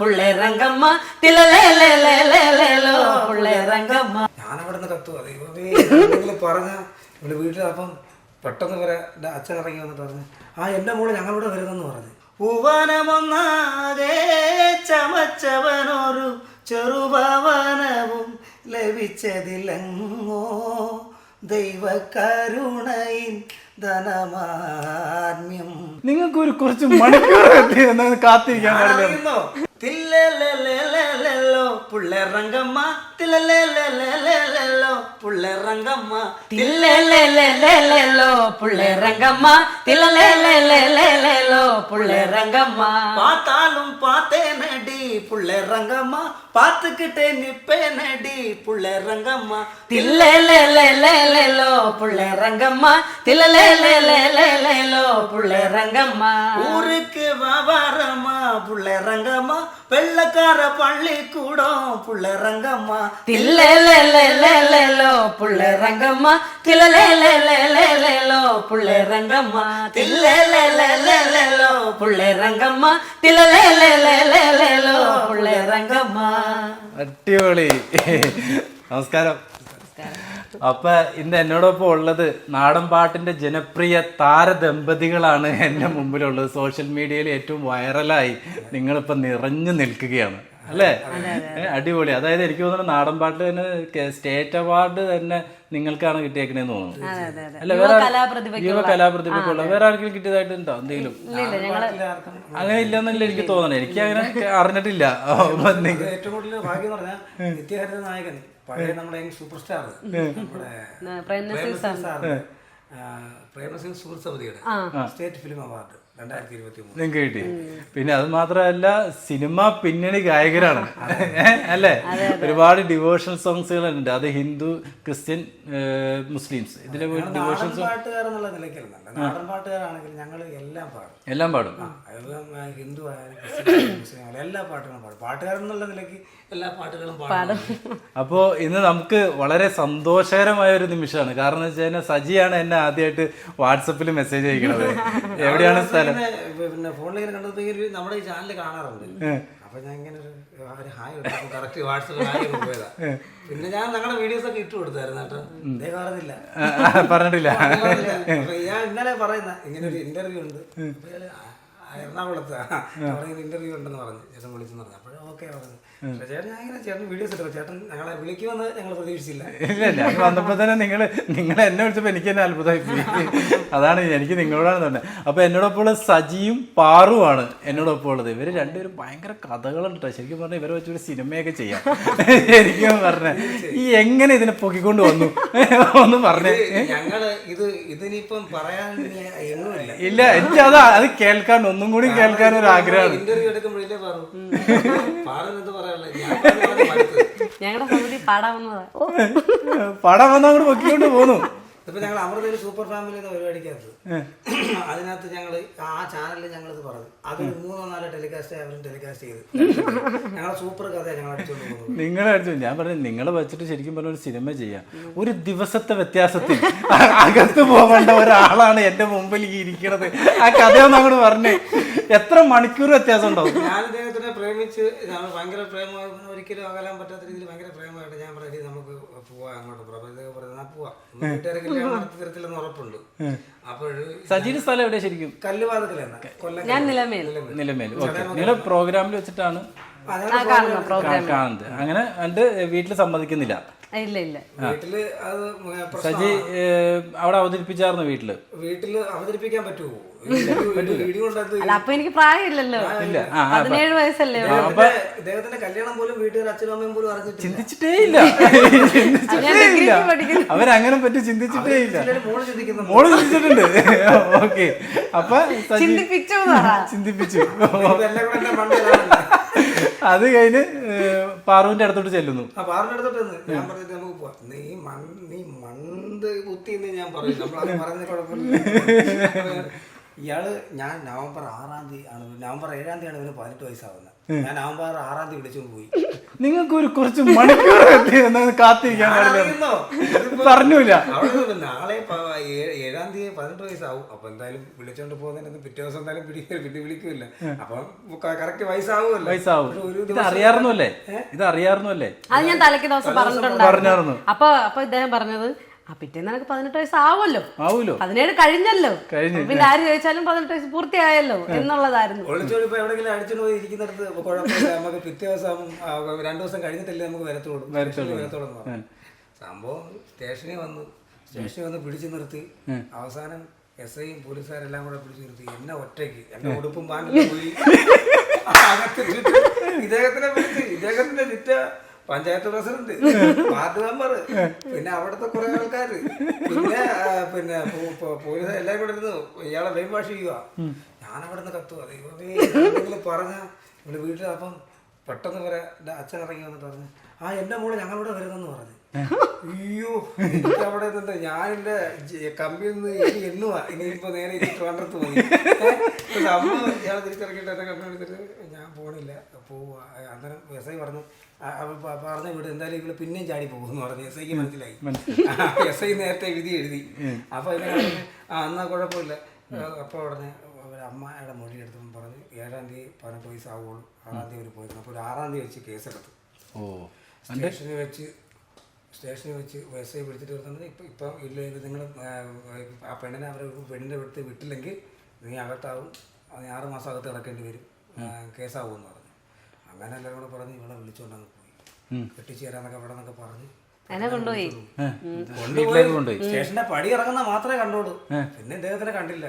പുള്ളേ രംഗമ്മ തിലലേലേലേലേലേലോ പുള്ളേ രംഗമ്മ നിന്ന് ദൈവമേ എന്തെങ്കിലും പറഞ്ഞ ഇവിടെ വീട്ടിൽ അപ്പം പെട്ടെന്ന് വരെ അച്ഛൻ ഇറങ്ങി വന്നിട്ട് പറഞ്ഞു ആ എന്റെ മോൾ ഞങ്ങളിവിടെ വരുന്നെന്ന് പറഞ്ഞു ഭുവനമൊന്നാകെ ചമച്ചവനൊരു ചെറുഭവനവും ലഭിച്ചതിലെങ്ങോ ദൈവകരുണയിൻ ധനമാന്യം നിങ്ങൾക്ക് ഒരു കുറച്ച് മണിക്കൂർ കാത്തിരിക്കാൻ പാടില്ല അറിയുന്നോ? തില്ലലലലലലലോ, പുള്ളേറങ്കമ്മ புள்ள ரங்கம்மா தில்லேலோ புள்ள ரங்கம்மா தில்லேலோ புள்ள ரங்கம்மா பார்த்தாலும் பார்த்தேன் அடி புள்ள ரங்கம்மா பார்த்துக்கிட்டே நிப்பேன் அடி புள்ள ரங்கம்மா தில்லேலோ புள்ள ரங்கம்மா தில்லேலோ புள்ள ரங்கம்மா ஊருக்கு விவரமா புள்ள ரங்கம்மா வெள்ளக்கார பள்ளி கூடம் புள்ள ரங்கம்மா தில்லேலோ പുള്ളേ രംഗമ്മ തിലലേലേലേലേലേലോ പുള്ളേ രംഗമ്മ തില്ലേലേലേലേലേലോ പുള്ളേ രംഗമ്മ അടിപൊളി നമസ്കാരം അപ്പൊ ഇന്ന് എന്നോടൊപ്പം ഉള്ളത് നാടൻ പാട്ടിന്റെ ജനപ്രിയ താര ദമ്പതികളാണ് എന്റെ മുമ്പിലുള്ളത് സോഷ്യൽ മീഡിയയിൽ ഏറ്റവും വൈറലായി നിങ്ങളിപ്പോ നിറഞ്ഞു നിൽക്കുകയാണ് അല്ലേ? അടിപൊളി. അതായത് എനിക്ക് തോന്നുന്നു നാടൻ പാട്ട് തന്നെ സ്റ്റേറ്റ് അവാർഡ് തന്നെ നിങ്ങൾക്കാണ് കിട്ടിയേക്കണേന്ന് തോന്നുന്നു. അല്ല വേറെ യുവ കലാപ്രതിഭയ്ക്കുള്ള വേറെ ആർക്കെങ്കിലും കിട്ടിയതായിട്ട് ഉണ്ടോ എന്തെങ്കിലും അങ്ങനെ ഇല്ലെന്നല്ല എനിക്ക് തോന്നണേ. എനിക്ക് അങ്ങനെ അറിഞ്ഞിട്ടില്ല. ഏറ്റവും കൂടുതൽ ഭാഗ്യം എന്ന് പറഞ്ഞാൽ നിത്യഹരിത നായകൻ. പഴയ നമ്മുടെ സൂപ്പർ സ്റ്റാർ നമ്മുടെ പ്രേമസിംഗ് സാർ. പ്രേമസിംഗ് സുഹൃത്ത് സമിതിയുടെ സ്റ്റേറ്റ് ഫിലിം അവാർഡ്. നിങ്ങൾക്ക് കിട്ടി. പിന്നെ അത് മാത്രമല്ല സിനിമ പിന്നണി ഗായകരാണ്. അല്ലേ? ഒരുപാട് ഡിവോഷണൽ സോങ്സുകൾ ഉണ്ട് അത് ഹിന്ദു ക്രിസ്ത്യൻ മുസ്ലിംസ്. ഇതിലെ ഡിവോഷൻ എല്ലാം പാടും. ഹിന്ദു എല്ലാ പാട്ടുകളും പാടും. പാട്ടുകാരെന്നുള്ള നിലയ്ക്ക് എല്ലാ പാട്ടുകളും പാടും. അപ്പോൾ ഇന്ന് നമുക്ക് വളരെ സന്തോഷകരമായ ഒരു നിമിഷമാണ്. കാരണം എന്ന് വെച്ച് കഴിഞ്ഞാൽ സജിയാണ് എന്നെ ആദ്യമായിട്ട് വാട്സപ്പിൽ മെസ്സേജ് അയക്കണത്. എവിടെയാണ് സ്ഥലം? പിന്നെ ഇങ്ങനെ ഇങ്ങനെ ഒരു നമ്മുടെ ഈ ചാനൽ കാണാറുണ്ട്. അപ്പൊ ഞാൻ ഇങ്ങനെ ഒരു ഹായ് കറക്റ്റ് വാട്സപ്പ് ഹായ് പോയതാ. പിന്നെ ഞാൻ ഞങ്ങളുടെ വീഡിയോസ് ഒക്കെ ഇട്ട് കൊടുത്തായിരുന്നു കേട്ടോ. പറഞ്ഞില്ല. പറഞ്ഞിട്ടില്ല. ഞാൻ ഇന്നലെ പറയുന്ന ഇങ്ങനെ ഒരു ഇന്റർവ്യൂ ഉണ്ട്. എറണാകുളത്ത് അവിടെ ഇന്റർവ്യൂ ഉണ്ടെന്ന് പറഞ്ഞു. ചേട്ടൻ വിളിച്ചെന്ന് പറഞ്ഞു. അപ്പോഴും ഓക്കെ പറഞ്ഞു. ചേട്ടൻ ഞാൻ ഇങ്ങനെ ചേട്ടൻ വീഡിയോസ് ചേട്ടൻ ഞങ്ങളെ വിളിക്കുമെന്ന് ഞങ്ങൾ പ്രതീക്ഷിച്ചില്ല. ഇല്ല വന്നപ്പോൾ തന്നെ നിങ്ങൾ നിങ്ങൾ എന്നെ വിളിച്ചപ്പോ എനിക്ക് തന്നെ അത്ഭുതമായി പോയി. അതാണ് എനിക്ക് നിങ്ങളോടാണ് തന്നെ അപ്പൊ എന്നോടൊപ്പം ഉള്ള സജിയും പാറുവാണ് എന്നോടൊപ്പം ഉള്ളത്. ഇവർ രണ്ടുപേരും ഭയങ്കര കഥകളുണ്ട് കേട്ടോ ശരിക്കും പറഞ്ഞാൽ ഇവരെ വെച്ചൊരു സിനിമയൊക്കെ ചെയ്യാം. ശരിക്കും പറഞ്ഞ. ഈ എങ്ങനെ ഇതിനെ പൊക്കിക്കൊണ്ട് വന്നു? ഒന്ന് പറഞ്ഞേ. ഞങ്ങൾ ഇത് ഇതിനിപ്പം പറയാൻ ഇല്ല എനിക്ക് അത് അത് കേൾക്കാൻ ഒന്നും കൂടി കേൾക്കാൻ ഒരു ആഗ്രഹമാണ്. ഇന്റർവ്യൂ എടുക്കുമ്പോഴേ പാറു? പാറു എന്ന്. ഞങ്ങളുടെ സമിതി പാടാവുന്നതാ ഓ പടം വന്ന് അങ്ങോട്ട് പൊക്കിക്കൊണ്ട് പോന്നു. ഇപ്പൊ ഞങ്ങൾ അമൃത ഒരു സൂപ്പർ ഫാമിലി എന്ന പരിപാടിക്കകത്ത് അതിനകത്ത് ഞങ്ങൾ ആ ചാനലിൽ ഞങ്ങളിത് പറഞ്ഞു. അത് മൂന്നോ നാലോ ടെലികാസ്റ്റ് അവരും ടെലികാസ്റ്റ് ചെയ്ത്. ഞങ്ങളെ സൂപ്പർ കഥയാണ് ഞങ്ങൾ അടിച്ചുകൊണ്ട് പോകുന്നത്. നിങ്ങൾ അടിച്ചു? ഞാൻ പറഞ്ഞു നിങ്ങളെ വെച്ചിട്ട് ശരിക്കും പറഞ്ഞ ഒരു സിനിമ ചെയ്യാം. ഒരു ദിവസത്തെ വ്യത്യാസത്തിൽ അകത്ത് പോകേണ്ട ഒരാളാണ് എന്റെ മുമ്പിൽ ഈ ഇരിക്കണത്. ആ കഥയൊന്നും അങ്ങോട്ട് പറഞ്ഞേ. എത്ര മണിക്കൂർ വ്യത്യാസം ഉണ്ടാവും? ഞാൻ അദ്ദേഹത്തിനെ പ്രേമിച്ച് ഭയങ്കര പ്രേമമായി ഒരിക്കലും അകലാൻ പറ്റാത്ത രീതിയിൽ ഭയങ്കര പ്രേമമായിട്ട് ഞാൻ പറഞ്ഞു നമുക്ക് പോവാം അങ്ങോട്ട് പോവാം പറഞ്ഞാൽ ഇദ്ദേഹം പറഞ്ഞു "എന്നാ പോവാം. വീട്ടുകാരെ കല്യാണം നടത്തി ഉറപ്പുണ്ട്. അപ്പോൾ സജിയുടെ സ്ഥലം എവിടെ ശരിക്കും? കല്ലുവാതക്കലെന്ന കൊല്ലം ഞാൻ നിലമേൽ. നിങ്ങൾ പ്രോഗ്രാമിൽ വെച്ചിട്ടാണ് കാണുന്നത്. അങ്ങനെ എന്റെ വീട്ടിൽ സമ്മതിക്കുന്നില്ല. ഇല്ല ഇല്ല. വീട്ടിൽ അത് സജി അവിടെ അവതരിപ്പിച്ചായിരുന്നു വീട്ടിൽ? വീട്ടിൽ അവതരിപ്പിക്കാൻ പറ്റുമോ അല്ല അപ്പൊ എനിക്ക് പ്രായമില്ലല്ലോ. പതിനേഴ് വയസ്സല്ലേ. ഇദ്ദേഹത്തിന്റെ- കല്യാണം പോലും വീട്ടുകാർ അച്ഛനും അമ്മയും പോലും അറിഞ്ഞിട്ടില്ല. ചിന്തിച്ചിട്ടേ ഇല്ല. അവരങ്ങനെ പറ്റി ചിന്തിച്ചിട്ടേ ഇല്ല. മോൾ ചിന്തിച്ചിട്ടുണ്ട്. ഓക്കെ. അപ്പൊ ചിന്തിപ്പിച്ചു എന്ന് പറ. ചിന്തിപ്പിച്ചു. അത് കഴിഞ്ഞ് പാറുവിന്റെ അടുത്തോട്ട് ചെല്ലുന്നു. അടുത്തോട്ട് ഞാൻ പറഞ്ഞിട്ട് നമുക്ക് പോവാം. നീ മൺ നീ മണ്ട് കുത്തി എന്ന് ഞാൻ പറയും. നമ്മളത് പറഞ്ഞ കുഴപ്പമില്ല. ഇയാൾ ഞാൻ നവംബർ ആറാം തീയതി ആണ് നവംബർ ഏഴാം തീയതി ആണ് ഇവന് പതിനെട്ട് വയസ്സാവുന്നത്. ഞാൻ നവംബർ ആറാം തീയതി വിളിച്ചുകൊണ്ട് പോയി. നിങ്ങൾക്ക് ഒരു കുറച്ച് മണിക്കൂർ കാത്തിരിക്കാൻ പറഞ്ഞില്ല നാളെ ഏഴാം തീയതി പതിനെട്ട് വയസ്സാവും. അപ്പൊ എന്തായാലും വിളിച്ചോണ്ട് പോകുന്നതിന് പിറ്റേ ദിവസം എന്തായാലും പിടിക്കില്ല പിന്നെ വിളിക്കില്ല. അപ്പൊ കറക്റ്റ് വയസ്സാവുമല്ലോ. വയസ്സാവും. ഇത് അറിയാറുന്നല്ലേ ഇത് അറിയാറുന്നല്ലേ അത് ഞാൻ തലക്ക് ദിവസം പറഞ്ഞിട്ടുണ്ടായിരുന്നു. പറഞ്ഞായിരുന്നു. അപ്പൊ അപ്പൊ ഇദ്ദേഹം പറഞ്ഞത് ആ പിറ്റേന്ന് എനിക്ക് പതിനെട്ട് വയസ്സ് ആവുമല്ലോ. ആവുമല്ലോ. പതിനേഴ് കഴിഞ്ഞല്ലോ. കഴിഞ്ഞ്. പിന്നെ ആര് ചോദിച്ചാലും പതിനെട്ട് വയസ്സ് പൂർത്തിയായല്ലോ എന്നുള്ളതായിരുന്നു. ഒളിച്ചോടി ഇപ്പൊ എവിടെയെങ്കിലും അടിച്ചോണ്ട് പോയി ഇരിക്കുന്നിടത്ത് ഇപ്പൊ കുഴപ്പമില്ല. നമുക്ക് പിറ്റേ ദിവസം ആ, രണ്ടു ദിവസം കഴിഞ്ഞിട്ടല്ലേ നമുക്ക് വരത്തോളൂ സ്റ്റേഷനിൽ വരത്തോളൂ എന്ന് സംഭവം സ്റ്റേഷനിൽ വന്നു. സ്റ്റേഷനിൽ വന്ന് പിടിച്ചു നിർത്തി. അവസാനം എസ് ഐയും പോലീസുകാരെല്ലാം കൂടെ പിടിച്ചു നിർത്തി. എന്നെ ഒറ്റയ്ക്ക്. എന്റെ ഉടുപ്പും പാന്റും പോയി. ഇദ്ദേഹത്തിനെ ഇദ്ദേഹത്തിന്റെ ചുറ്റ പഞ്ചായത്ത് പ്രസിഡന്റ് വാർഡ് മെമ്പർ പിന്നെ അവിടുത്തെ കുറെ ആൾക്കാർ പിന്നെ പിന്നെ പോലീസ് എല്ലാം കൂടെ ഇരുന്ന് ഇയാളെ ബ്രെയിൻ വാഷ് ചെയ്യുക ഞാൻ അവിടെ നിന്ന് കത്തുക ദൈവമേ പറഞ്ഞ ഇവിടെ വീട്ടിൽ അപ്പം പെട്ടെന്ന് വരെ എന്റെ അച്ഛൻ ഇറങ്ങി വന്നിട്ട് പറഞ്ഞു ആ എന്റെ മോൾ ഞങ്ങളിവിടെ വരുന്നെന്ന് പറഞ്ഞു. അയ്യോ എനിക്ക് അവിടെ നിന്നിട്ട് ഞാൻ എന്റെ കമ്പിയിൽ നിന്ന് ഇനി എണ്ണുക ഇനിയിപ്പോ നേരെ ട്രിവാൻഡ്രത്ത് പോയി. അമ്മ സംഭവം ഇയാൾ തിരിച്ചിറങ്ങിയിട്ട് എന്നെ കണ്ടു വിളിച്ചിട്ട് ഞാൻ പോണില്ല പോവുക അന്നേരം എസ് ഐ പറഞ്ഞു പറഞ്ഞ വീട്. എന്തായാലും ഇവൾ പിന്നെയും ചാടി പോകുമെന്ന് പറഞ്ഞു. എസ് ഐക്ക് മനസ്സിലായി. എസ് ഐ നേരത്തെ വിധി എഴുതി. അപ്പൊ ഇങ്ങനെ പറഞ്ഞു, ആ എന്നാ കുഴപ്പമില്ല. അപ്പൊ ഉടനെ അമ്മയുടെ മൊഴി എടുത്തപ്പോൾ പറഞ്ഞു ഏഴാം തീയതി പന പോയി ആവുള്ളൂ ആറാം തീയതി ഒരു പോയിരുന്നു അപ്പോൾ ഒരു ആറാം തീയതി വെച്ച് കേസെടുത്തു ഓ. സ്റ്റേഷനിൽ വെച്ച് സ്റ്റേഷനിൽ വെച്ച് എസ് ഐ വിളിച്ചിട്ട് വരുന്നത് ഇപ്പം ഇപ്പം ഇല്ല നിങ്ങൾ ആ പെണ്ണിനെ അവരെ പെണ്ണിന്റെ അടുത്ത് വിട്ടില്ലെങ്കിൽ നീ അകത്താവും. ആറുമാസം ആറ് മാസം അകത്ത് കിടക്കേണ്ടി വരും. കേസാവും എന്ന് പറഞ്ഞു. അങ്ങനെ എല്ലാവരും കൂടെ പറഞ്ഞ് ഇവളെ വിളിച്ചുകൊണ്ട് അങ്ങ് പോയി. കെട്ടിച്ചു തരാന്നൊക്കെ അവിടെ നിന്നൊക്കെ പറഞ്ഞ് എന്നെ കൊണ്ടുപോയി. വീട്ടിലേക്ക് കൊണ്ടുപോയി. സ്റ്റേഷന്റെ പടി ഇറങ്ങുന്ന മാത്രമേ കണ്ടോളൂ പിന്നെ ഇദ്ദേഹത്തിനെ കണ്ടില്ല.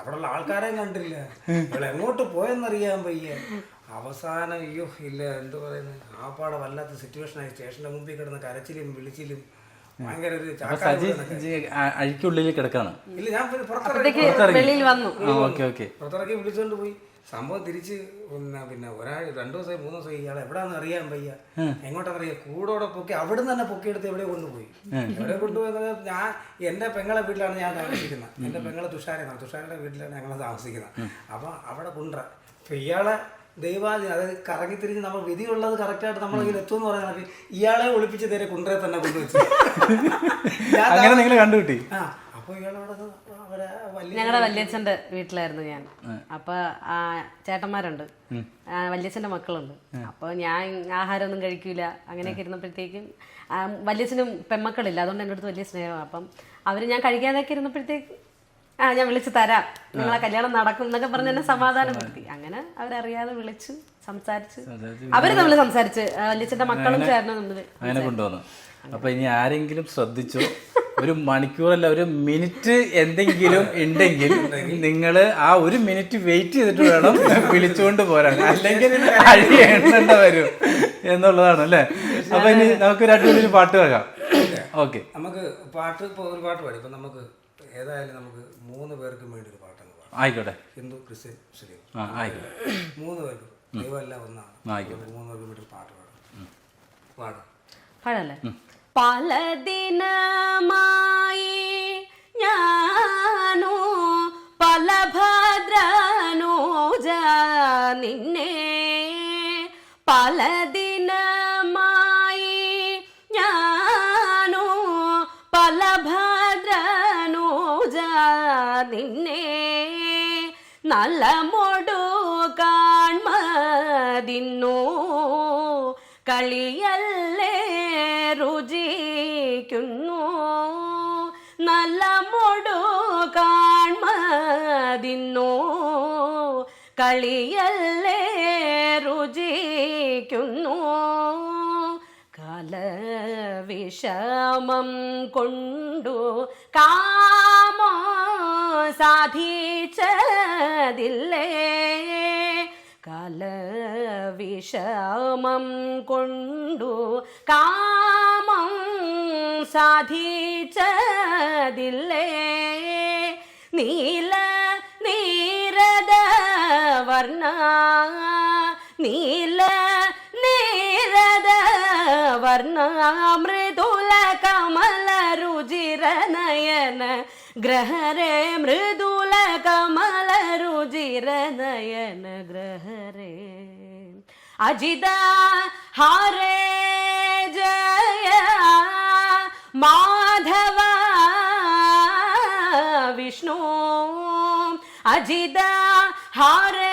അവിടെയുള്ള ആൾക്കാരെയും കണ്ടില്ല. ഇവിടെ എങ്ങോട്ട് പോയെന്നറിയാൻ പയ്യ അവസാനം അയ്യോ ഇല്ല എന്ത് പറയുന്നത് ആ പാടെ വല്ലാത്ത സിറ്റുവേഷൻ ആയി. സ്റ്റേഷന്റെ മുമ്പിൽ കിടന്ന് കരച്ചിലും വിളിച്ചിലും അഴിക്കുള്ളിൽ കിടക്കാണ്. ഇല്ല ഞാൻ പുറത്തിറക്കി വിളിച്ചോണ്ട് പോയി. സംഭവം തിരിച്ച് പിന്നെ പിന്നെ ഒരാഴ്ച രണ്ടു ദിവസമായി മൂന്ന് ദിവസമായി ഇയാൾ എവിടാന്ന് അറിയാൻ വയ്യ. എങ്ങോട്ടാണെന്നറിയാം കൂടോടെ പൊക്കി അവിടുന്ന് തന്നെ പൊക്കിയെടുത്ത് എവിടെ കൊണ്ടുപോയി. എവിടെ കൊണ്ടുപോയത് ഞാൻ എന്റെ പെങ്ങളെ വീട്ടിലാണ് ഞാൻ താമസിക്കുന്നത്. എന്റെ പെങ്ങളെ തുഷാരനാണ്. തുഷാരന്റെ വീട്ടിലാണ് ഞങ്ങൾ താമസിക്കുന്നത്. അപ്പൊ അവിടെ കൊണ്ട അപ്പൊ ഇയാളെ ദൈവാധീനം അതായത് കറങ്ങി തിരിഞ്ഞ് നമ്മൾ വിധിയുള്ളത് കറക്റ്റായിട്ട് നമ്മളതിൽ എത്തുമെന്ന് പറയുന്നത് ഇയാളെ ഒളിപ്പിച്ച് നേരെ കുണ്ടറെ തന്നെ കൊണ്ടുവച്ചു ഞാൻ കണ്ടുകിട്ടി ആ. ഞങ്ങളുടെ വല്യച്ഛന്റെ വീട്ടിലായിരുന്നു ഞാൻ. അപ്പൊ ആ ചേട്ടന്മാരുണ്ട്. വല്യച്ഛന്റെ മക്കളുണ്ട്. അപ്പൊ ഞാൻ ആഹാരമൊന്നും കഴിക്കൂല. അങ്ങനെയൊക്കെ ഇരുന്നപ്പോഴത്തേക്കും വല്യച്ഛനും പെമ്മക്കളില്ല. അതുകൊണ്ട് എന്റെ അടുത്ത് വലിയ സ്നേഹമാണ് അപ്പം അവർ ഞാൻ കഴിക്കാതൊക്കെ ഇരുന്നപ്പോഴത്തേക്ക് ആ ഞാൻ വിളിച്ച് തരാം. നിങ്ങളെ കല്യാണം നടക്കും എന്നൊക്കെ പറഞ്ഞ് എന്നെ സമാധാനപ്പെടുത്തി അങ്ങനെ അവരറിയാതെ വിളിച്ചു സംസാരിച്ച് അവർ നമ്മൾ സംസാരിച്ച് വല്യച്ഛന്റെ മക്കളും ചേർന്ന് അങ്ങനെ കൊണ്ടുവന്നു. അപ്പൊ ഇനി ആരെങ്കിലും ശ്രദ്ധിച്ചോ? ഒരു മണിക്കൂറല്ല ഒരു മിനിറ്റ് എന്തെങ്കിലും ഉണ്ടെങ്കിൽ നിങ്ങൾ ആ ഒരു മിനിറ്റ് വെയിറ്റ് ചെയ്തിട്ട് വേണം വിളിച്ചുകൊണ്ട് പോരാൻ. അല്ലെങ്കിൽ അഴി എണ്ണേണ്ട വരും എന്നുള്ളതാണ് അല്ലേ? അപ്പൊ ഇനി നമുക്ക് രണ്ടുപേരും പാട്ട് വെക്കാം ഓക്കെ നമുക്ക് പാട്ട് ഇപ്പോൾ ഒരു പാട്ട് പാടി. ഇപ്പം നമുക്ക് ഏതായാലും നമുക്ക് മൂന്ന് പേർക്കും വേണ്ടി ഒരു പാട്ടങ്ങ് പാടാം. ആയിക്കോട്ടെ. Hindu Christian Muslim. ആയിക്കോട്ടെ. മൂന്ന് പേർക്കും ദൈവമല്ല ഒന്നാണ്. മൂന്ന് പേർക്കും വേണ്ടി ഒരു പാട്ട് പാടാം. പാടാം. പാടല്ലേ? പല ദിനമായി ഞാനോ പല ഭദ്രനോജ നിന്നെ. പല ദിനമായി ഞാനോ പല ഭദ്രനോജ നിന്നെ. നല്ല മൊടു കാൺമതിന്നു കളിയല്ലേ കാൺമതിന്നു കളിയല്ലേ രുചിക്കുന്നു. കാലവിഷമം കൊണ്ടു കാമോ സാധിച്ചതില്ലേ? കാലവിഷമം കൊണ്ടു കാമം സാധിച്ചതില്ലേ? നീല ವರ್ಣ ನೀಲ ವರ್ಣ ಮೃದುಲ ಕಮಲ ರುಜಿರ ನಯನ ಗ್ರಹರೆ ಮೃದುಲ ಕಮಲ ರುಜಿರ ನಯನ ಗ್ರಹರೆ ಅಜಿದ ಹಾರೇ ಜಯ ಮಾಧವ ವಿಷ್ಣು ಅಜಿದ ಹಾರ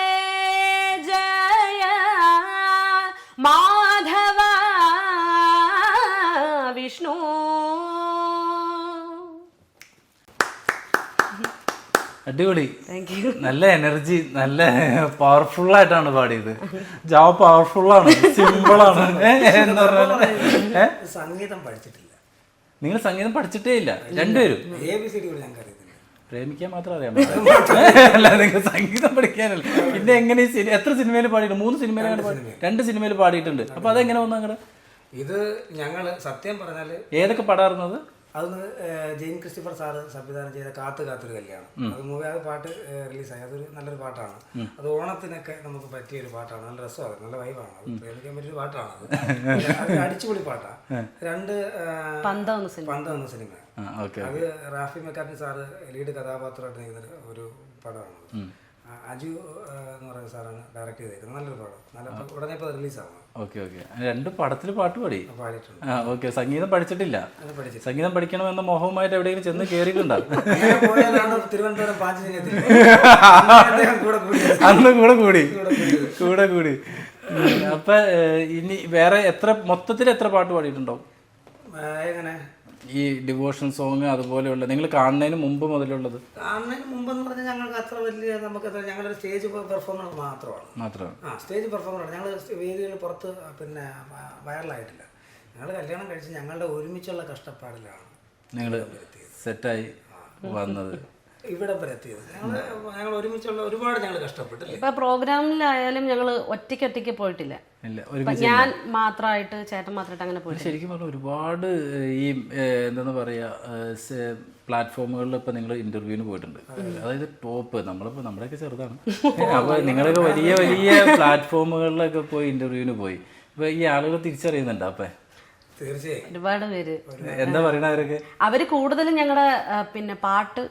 അടിപൊളി. നല്ല എനർജി നല്ല പവർഫുൾ ആയിട്ടാണ് പാടിയത്. ജാവ പവർഫുൾ ആണ് സിമ്പിൾ ആണ്. ഏ, എന്ന് പറഞ്ഞാൽ സംഗീതം പഠിച്ചിട്ടില്ല. നിങ്ങൾ സംഗീതം പഠിച്ചിട്ടേ ഇല്ല. രണ്ടുപേരും. എ ബി സി ഡി ഞങ്ങൾക്ക് അറിയത്തില്ല പ്രേമിക്കാൻ മാത്രം അറിയാം അല്ല നിങ്ങൾ സംഗീതം പഠിക്കാനല്ല. പിന്നെ എങ്ങനെ എത്ര സിനിമയിൽ പാടിയിട്ടുണ്ട്? മൂന്ന് സിനിമയിലാണ് രണ്ട് സിനിമയിൽ പാടിയിട്ടുണ്ട്. അപ്പൊ അതെങ്ങനെ വന്നു അങ്ങോട്ട് ഇത് ഞങ്ങൾ സത്യം പറഞ്ഞാൽ ഏതൊക്കെ പാടാറുന്നത് അതൊന്ന് ജെയിൻ ക്രിസ്റ്റഫർ സാറ് സംവിധാനം ചെയ്ത കാത്തു കാത്തൊരു കല്യാണം. അത് മൂവി അത് പാട്ട് റിലീസായി. അതൊരു നല്ലൊരു പാട്ടാണ്. അത് ഓണത്തിനൊക്കെ നമുക്ക് പറ്റിയ ഒരു പാട്ടാണ്. നല്ല രസമാണ് നല്ല വൈബാണ്. അത് പ്രേമിക്കാൻ പറ്റിയൊരു പാട്ടാണ് അത്. അടിച്ചുപൊളി പാട്ടാണ് രണ്ട് പന്തം എന്ന സിനിമ. പന്ത എന്ന സിനിമ. ആ അത് റാഫി മെക്കാർട്ടി സാറ് ലീഡ് കഥാപാത്രമായിട്ട് നിൽക്കുന്ന ഒരു പടമാണ് അജു എന്ന് പറയുന്ന സാറാണ് ഡയറക്റ്റ് ചെയ്തേക്കുന്നത്. നല്ലൊരു പടം. നല്ല. ഉടനെ ഇപ്പോൾ റിലീസാണ് ഓക്കെ ഓക്കെ. രണ്ട് പടത്തിൽ പാട്ട് പാടി. പാടിയിട്ടുണ്ട്. ആ ഓക്കെ. സംഗീതം പഠിച്ചിട്ടില്ല. സംഗീതം പഠിക്കണമെന്ന മോഹവുമായിട്ട് എവിടെയെങ്കിലും ചെന്ന് കയറിയിട്ടുണ്ടോ തിരുവനന്തപുരം കൂടിയത്. അന്ന് കൂടെ കൂടി. കൂടെ കൂടി. അപ്പൊ ഇനി വേറെ എത്ര മൊത്തത്തിൽ എത്ര പാട്ട് പാടിയിട്ടുണ്ടാവും? എങ്ങനെ? ഈ ഡിവോഷൻ സോങ് അതുപോലെയുള്ള നിങ്ങൾ കാണുന്നതിന് മുമ്പ് മുതലുള്ളത്? കാണുന്നതിന് മുമ്പെന്ന് പറഞ്ഞാൽ ഞങ്ങൾക്ക് അത്ര വലിയ നമുക്ക് അത്ര ഞങ്ങളൊരു സ്റ്റേജ് പെർഫോമർ മാത്രമാണ്. മാത്രമാണ്. ആ സ്റ്റേജ് പെർഫോമറാണ്. ഞങ്ങൾ വേദികൾ പുറത്ത് പിന്നെ വൈറലായിട്ടില്ല. ഞങ്ങൾ കല്യാണം കഴിച്ച് ഞങ്ങളുടെ ഒരുമിച്ചുള്ള കഷ്ടപ്പാടിലാണ് നിങ്ങൾ സെറ്റായി വന്നത്. ഇവിടെ വരെ എത്തിയത്. ഞങ്ങൾ ഞങ്ങൾ ഒരുമിച്ചുള്ള ഒരുപാട് ഞങ്ങൾ കഷ്ടപ്പെട്ടില്ല? ഇപ്പൊ പ്രോഗ്രാമിലായാലും ഞങ്ങൾ ഒറ്റയ്ക്ക് ഒറ്റയ്ക്ക് പോയിട്ടില്ല. ഇല്ല ഞാൻ മാത്രമായിട്ട് ചേട്ടൻ മാത്രമായിട്ട് അങ്ങനെ പോയി ശരിക്കും പറഞ്ഞാൽ ഒരുപാട് ഈ എന്താണ് എന്താന്ന് പറയാ പ്ലാറ്റ്ഫോമുകളിൽ ഇപ്പൊ നിങ്ങൾ ഇന്റർവ്യൂവിന് പോയിട്ടുണ്ട്. അതായത് ടോപ്പ് നമ്മളിപ്പോ നമ്മുടെയൊക്കെ ചെറുതാണ്. അപ്പൊ നിങ്ങളൊക്കെ വലിയ വലിയ പ്ലാറ്റ്ഫോമുകളിലൊക്കെ പോയി ഇന്റർവ്യൂവിന് പോയി. ഇപ്പൊ ഈ ആളുകൾ തിരിച്ചറിയുന്നുണ്ട് അപ്പൊ? തീർച്ചയായും. ഒരുപാട് പേര്. എന്താ പറയണ അവരൊക്കെ? അവർ കൂടുതലും ഞങ്ങളുടെ പിന്നെ പാട്ട്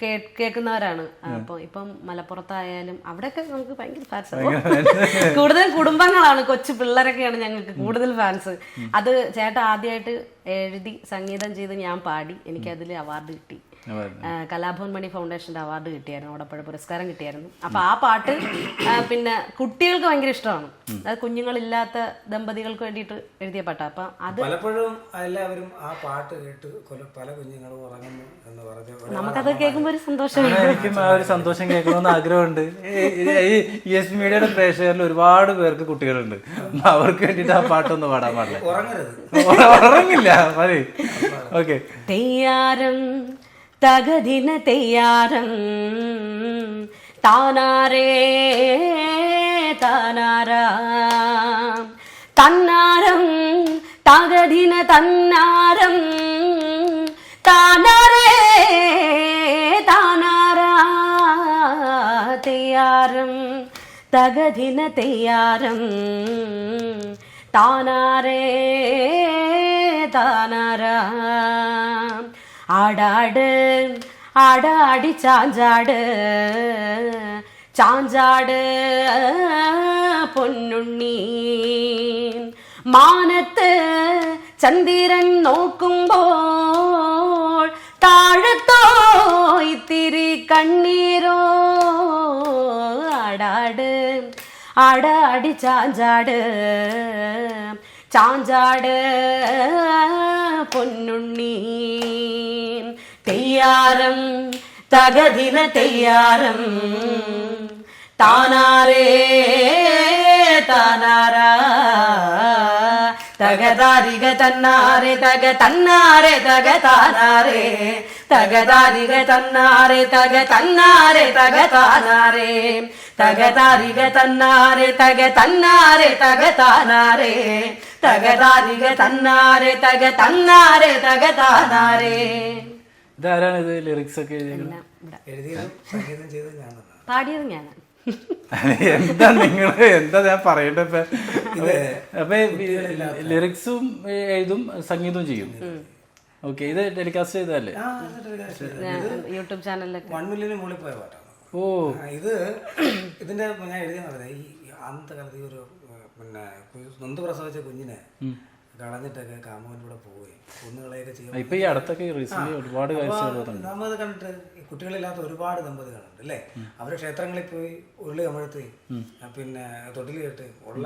കേൾക്കുന്നവരാണ്. അപ്പൊ ഇപ്പം മലപ്പുറത്തായാലും അവിടെയൊക്കെ നമുക്ക് ഭയങ്കര ഫാൻസ് കൂടുതൽ കുടുംബങ്ങളാണ് കൊച്ചു പിള്ളേരൊക്കെയാണ് ഞങ്ങൾക്ക് കൂടുതൽ ഫാൻസ് അത് ചേട്ടാ ആദ്യമായിട്ട് എഴുതി സംഗീതം ചെയ്ത് ഞാൻ പാടി. എനിക്ക് അതിൽ അവാർഡ് കിട്ടി. കലാഭവൻ മണി ഫൗണ്ടേഷന്റെ അവാർഡ് കിട്ടിയായിരുന്നു അവിടെപ്പഴ പുരസ്കാരം കിട്ടിയായിരുന്നു. അപ്പൊ ആ പാട്ട് പിന്നെ കുട്ടികൾക്ക് ഭയങ്കര ഇഷ്ടമാണ്. അത് കുഞ്ഞുങ്ങളില്ലാത്ത ദമ്പതികൾക്ക് വേണ്ടിയിട്ട് എഴുതിയ പാട്ടാ. അപ്പൊ അത് പലപ്പോഴും എല്ലാവരും ആ പാട്ട് കേട്ട് പല കുഞ്ഞുങ്ങളും ഉറങ്ങുന്നു എന്ന് പറഞ്ഞു നമുക്കത് കേൾക്കുമ്പോൾ ഒരു സന്തോഷം ആ ഒരു സന്തോഷം കേൾക്കണമെന്ന് ആഗ്രഹമുണ്ട്. ഈ എസ് മീഡിയയുടെ പ്രേക്ഷകരിൽ ഒരുപാട് പേർക്ക് കുട്ടികളുണ്ട്. അവർക്ക് വേണ്ടിയിട്ട് ആ പാട്ടൊന്ന് പാടാൻ പാടില്ല. ഉറങ്ങരുത്. ഉറങ്ങില്ല മതി. ഓക്കെ. തെയ്യാരം തകദിന തെയ്യാരം താനാരേ താനാരാം. തന്നാരം തകദിന തന്നാരം. താനാരേ താനാരാ. തെയ്യാരം തകദിന തെയ്യാരം താനാരേ താനാരാ. ஆடாடு ஆடாடி சாஞ்சாடு. சாஞ்சாடு பொன்னுண்ணி மானத்து சந்திரன் நோக்கும்போல் தாழத்தோய் திரு கண்ணீரோ ஆடாடு ஆடாடி சாஞ்சாடு. ചാഞ്ചാട് പൊന്നുണ്ണി തെയ്യാരം തകദിന തെയ്യാരം താനാരേ താനാരാ തകതാരിക തന്നാരെ തക തന്നാരെ തക താനാരേ തകതാരിക തന്നാരെ തക തന്നാരെ തക താനാരേ തകതാരിക തന്നാരെ തക തന്നാരെ തക താനാരേ തകതാരിക തന്നാരെ തക തന്നാരെ തക താനാരേ. ഇതാരാണ് ഇത് ലിറിക്സ് ഒക്കെ പാടിയത് ഞാൻ എന്താ നിങ്ങൾ എന്താ ഞാൻ പറയണ്ടേ ഇപ്പൊ? അപ്പൊ ലിറിക്സും എഴുതും സംഗീതവും ചെയ്യും. ഓക്കെ ഇത് ടെലികാസ്റ്റ് ചെയ്തതല്ലേ? യൂട്യൂബ് ചാനലിലൊക്കെ. വൺ മില്യന് മുകളിൽ പോയ പാട്ടാണ്. ഓ. ഇത് ഇതിന്റെ ഞാൻ എഴുതിയെന്ന് പറഞ്ഞത് ഈ അന്നത്തെ കാലത്ത് ഈ ഒരു പിന്നെ നൊന്ത് പ്രസവിച്ച കുഞ്ഞിനെ കളഞ്ഞിട്ടൊക്കെ കാമുകന്റെ പോവുകയും കുന്നുകളെയൊക്കെ ചെയ്യും ഇപ്പൊ ഈ അടുത്തൊക്കെ റീസെന്റ് ഒരുപാട് നമ്മത് കണ്ടിട്ട് കുട്ടികളില്ലാത്ത ഒരുപാട് ദമ്പതികളുണ്ട് അല്ലേ? അവർ ക്ഷേത്രങ്ങളിൽ പോയി ഉരുളി കമഴ്ത്തുകയും പിന്നെ തൊട്ടിൽ കേട്ട് ഉള്ള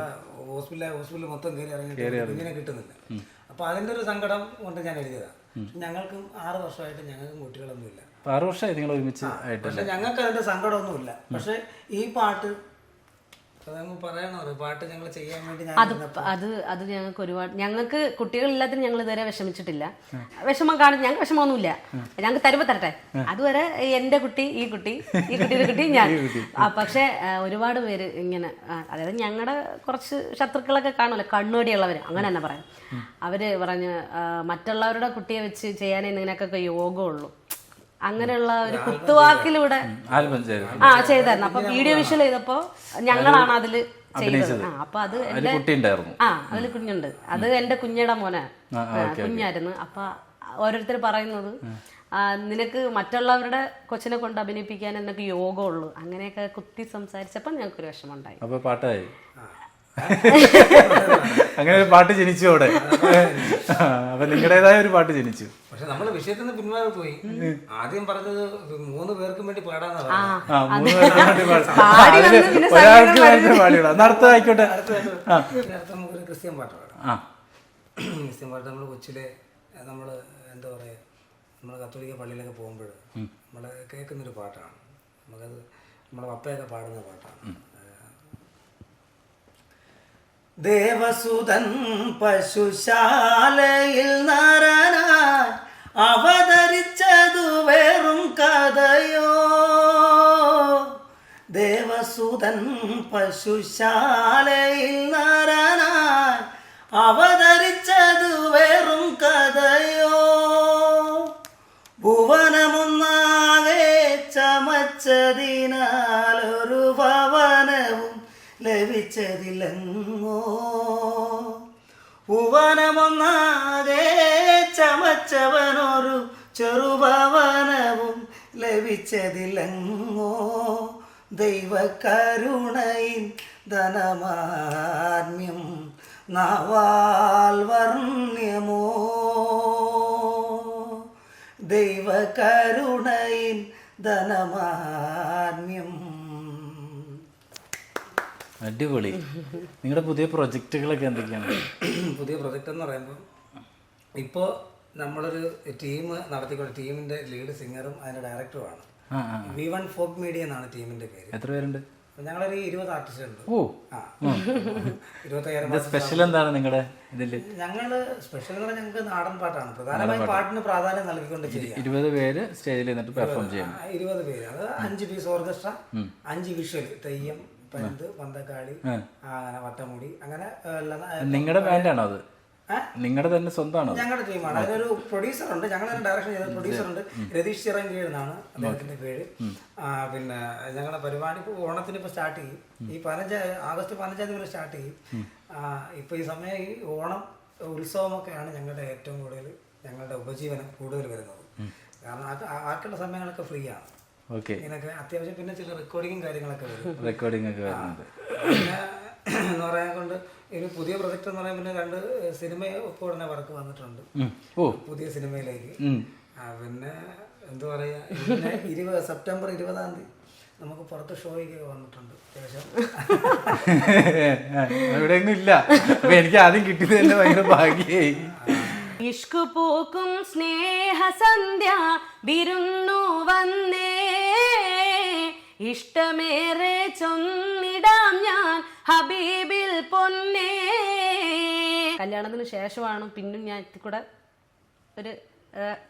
ഹോസ്പിറ്റലിൽ ഹോസ്പിറ്റലിൽ മൊത്തം കയറി ഇറങ്ങിയിട്ട് കുഞ്ഞിനെ കിട്ടുന്നില്ല. അപ്പൊ അതിന്റെ ഒരു സങ്കടം കൊണ്ട് ഞാൻ എഴുതിയതാണ് ഞങ്ങൾക്കും ആറ് വർഷമായിട്ട് ഞങ്ങൾക്കും കുട്ടികളൊന്നുമില്ല. ആറ് വർഷമായി നിങ്ങൾ ഒരുമിച്ച് ആയിട്ട് പക്ഷെ ഞങ്ങൾക്ക് അതിന്റെ സങ്കടമൊന്നുമില്ല. പക്ഷെ ഈ പാട്ട് അത് അത് അത് ഞങ്ങൾക്ക് ഒരുപാട് ഞങ്ങൾക്ക് കുട്ടികളില്ലാത്തതിന് ഞങ്ങൾ ഇതുവരെ വിഷമിച്ചിട്ടില്ല. വിഷമം കാണും ഞങ്ങൾക്ക് വിഷമമൊന്നുമില്ല. ഞങ്ങൾക്ക് തരുമ്പോ തരട്ടെ. അതുവരെ എന്റെ കുട്ടി ഈ കുട്ടി ഈ കുട്ടിയുടെ കുട്ടി ഞാൻ. പക്ഷെ ഒരുപാട് പേര് ഇങ്ങനെ അതായത് ഞങ്ങളുടെ കുറച്ച് ശത്രുക്കളൊക്കെ കാണുമല്ലോ കണ്ണോടിയുള്ളവർ അങ്ങനെ തന്നെ പറയാം. അവർ പറഞ്ഞ് മറ്റുള്ളവരുടെ കുട്ടിയെ വെച്ച് ചെയ്യാനേ നിനക്കൊക്കെ യോഗമുള്ളൂ. അങ്ങനെയുള്ള ഒരു കുത്തുവാക്കിലൂടെ ആൽബം ചെയ്തു ആ ചെയ്തായിരുന്നു. അപ്പൊ വീഡിയോ വിഷ്വൽ ചെയ്തപ്പോ ഞങ്ങളാണ് അതിൽ ചെയ്തത്. ആ അപ്പൊ അത് എന്റെ കുട്ടി ഉണ്ടായിരുന്നു ആ അതിൽ കുഞ്ഞുണ്ട്. അത് എന്റെ കുഞ്ഞയുടെ മോനെ. കുഞ്ഞായിരുന്നു. അപ്പൊ ഓരോരുത്തർ പറയുന്നത് നിനക്ക് മറ്റുള്ളവരുടെ കൊച്ചിനെ കൊണ്ട് അഭിനയിപ്പിക്കാൻ നിനക്ക് യോഗമുള്ളൂ അങ്ങനെയൊക്കെ കുത്തി ഞങ്ങൾക്ക് ഒരു വിഷമം ഉണ്ടായി അപ്പൊ പാട്ടായി. അങ്ങനെ ഒരു പാട്ട് ജനിച്ചു അവിടെ. അപ്പൊ നിങ്ങളുടേതായ ഒരു പാട്ട് ജനിച്ചു. പക്ഷെ നമ്മൾ വിഷയത്തിൽ നിന്ന് പിന്മാറി പോയി. ആദ്യം പറഞ്ഞത് മൂന്ന് പേർക്കും വേണ്ടി പാടാന്നാണ് മൂന്ന് പേർക്ക് വേണ്ടി പാടി. ഒരാൾക്ക് വേണ്ടി പാടിയിടാം. ആയിക്കോട്ടെ നമുക്കൊരു ക്രിസ്ത്യൻ പാട്ട് പാടാം. ആ. ക്രിസ്ത്യൻ പാട്ട് നമ്മൾ കൊച്ചിലെ നമ്മൾ എന്താ പറയുക നമ്മൾ കത്തോലിക്ക പള്ളിയിലൊക്കെ പോകുമ്പോൾ നമ്മൾ കേൾക്കുന്നൊരു പാട്ടാണ്. നമുക്കത് നമ്മളെ പപ്പയൊക്കെ പാടുന്ന പാട്ടാണ്. ദേവസുതൻ പശുശാലയിൽ നരനായി അവതരിച്ചതു വേറും കഥയോ. ദേവസുതൻ പശുശാലയിൽ നരനായി അവതരിച്ചതു വേറും കഥയോ. ഭുവനമൊന്നാകെ ചമച്ചതിനാലൊരു ലഭിച്ചതില്ലെങ്ങോ ഭുവനമൊന്നാകെ ചമച്ചവനൊരു ചെറുഭവനവും ലഭിച്ചതില്ലെങ്ങോ ദൈവകരുണയിൻ ധനമാന്യം നവാൽ വർണ്യമോ ദൈവകരുണയിൻ ധനമാന്യം അടിപൊളി. നിങ്ങളുടെ പുതിയ പ്രൊജക്റ്റുകളൊക്കെ എന്തൊക്കെയാണ്? പുതിയ പ്രൊജക്റ്റ് എന്ന് പറയുമ്പോൾ ഇപ്പോൾ നമ്മളൊരു ടീം നടത്തിക്കൊണ്ട് ടീമിന്റെ ലീഡ് സിംഗറും അതിന്റെ ഡയറക്ടറുമാണ് വി വൺ ഫോക്ക് മീഡിയ എന്നാണ് ടീമിന്റെ പേര്. എത്ര പേരുണ്ട്? ഞങ്ങളൊരു ഇരുപത് ആർട്ടിസ്റ്റ് ഉണ്ട്. ഓ. ആ. ഇരുപത്തയ്യായിരം ഇത് സ്പെഷ്യൽ എന്താണ് നിങ്ങളുടെ ഇതിൽ? ഞങ്ങൾ സ്പെഷ്യൽ എന്ന് പറഞ്ഞാൽ ഞങ്ങൾക്ക് നാടൻ പാട്ടാണ്. പ്രധാനമായും പാട്ടിന് പ്രാധാന്യം നൽകിക്കൊണ്ട് ഇരുപത് പേര് സ്റ്റേജിൽ നിന്നിട്ട് പെർഫോം ചെയ്യും ഇരുപത് പേര്. അത് അഞ്ച് പീസ് ഓർക്കസ്ട്ര അഞ്ച് വിഷ്വൽ തെയ്യം പന്ത് പന്തക്കാളി അങ്ങനെ വട്ടമുടി അങ്ങനെ നിങ്ങളുടെ ബാൻഡാണോ അത്? നിങ്ങളുടെ തന്നെ സ്വന്തമാണോ ഞങ്ങളുടെ ടീമാണ് അതൊരു പ്രൊഡ്യൂസർ ഉണ്ട്. ഞങ്ങൾ തന്നെ ഡയറക്ഷൻ ചെയ്ത പ്രൊഡ്യൂസർ ഉണ്ട്. രതീഷ് ചിറങ്കീഴ് എന്നാണ് അദ്ദേഹത്തിന്റെ പേര്. പിന്നെ ഞങ്ങളുടെ പരിപാടി ഇപ്പോൾ ഓണത്തിന് ഇപ്പോൾ സ്റ്റാർട്ട് ചെയ്യും. ഈ പതിനഞ്ച് ആഗസ്റ്റ് പതിനഞ്ചാം തീയതി സ്റ്റാർട്ട് ചെയ്യും. ഇപ്പൊ ഈ സമയം ഈ ഓണം ഉത്സവമൊക്കെയാണ് ഞങ്ങളുടെ ഏറ്റവും കൂടുതൽ ഞങ്ങളുടെ ഉപജീവനം കൂടുതൽ വരുന്നത്. കാരണം ബാക്കിയുള്ള സമയങ്ങളൊക്കെ ഫ്രീ ആണ്. ഓക്കെ. ഇങ്ങനെയൊക്കെ അത്യാവശ്യം പിന്നെ ചില റെക്കോർഡിങ്ങും കാര്യങ്ങളൊക്കെ വരും. റെക്കോർഡിംഗ് ഒക്കെ വരുന്നുണ്ട്. പിന്നെ എന്ന് പറയാൻ കൊണ്ട് ഇനി പുതിയ പ്രൊജക്ട് എന്ന് പറയുമ്പോൾ പിന്നെ രണ്ട് സിനിമ ഇപ്പോൾ ഉടനെ വർക്ക് വന്നിട്ടുണ്ട്. ഓ. പുതിയ സിനിമയിലേക്ക് പിന്നെ എന്താ പറയാ ഇരുപത് സെപ്റ്റംബർ ഇരുപതാം തീയതി നമുക്ക് പുറത്ത് ഷോയ്ക്ക് വന്നിട്ടുണ്ട്. അത്യാവശ്യം. ഒന്നും ഇല്ല. അപ്പൊ എനിക്ക് ആദ്യം കിട്ടിയത് തന്നെ ഭയങ്കര ഭാഗ്യായി. ഇഷ്കു പൂക്കും സ്നേഹസന്ധ്യ വിരുന്നു വന്നേ. ഇഷ്ടമേറെ ചൊന്നിടാം ഞാൻ ഹബീബിൽ പൊന്നേ. കല്യാണത്തിന് ശേഷമാണ് പിന്നും ഞാൻ കൂടെ ഒരു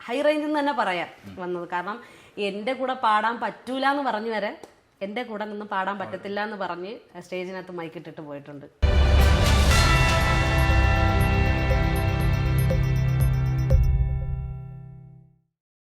ഹൈ റേഞ്ചിൽ നിന്ന് തന്നെ പറയാം വന്നത്. കാരണം എന്റെ കൂടെ പാടാൻ പറ്റൂല എന്ന് പറഞ്ഞു വരെ എന്റെ കൂടെ നിന്ന് പാടാൻ പറ്റത്തില്ല എന്ന് പറഞ്ഞ് സ്റ്റേജിനകത്ത് മൈക്കിട്ടിട്ട് പോയിട്ടുണ്ട്.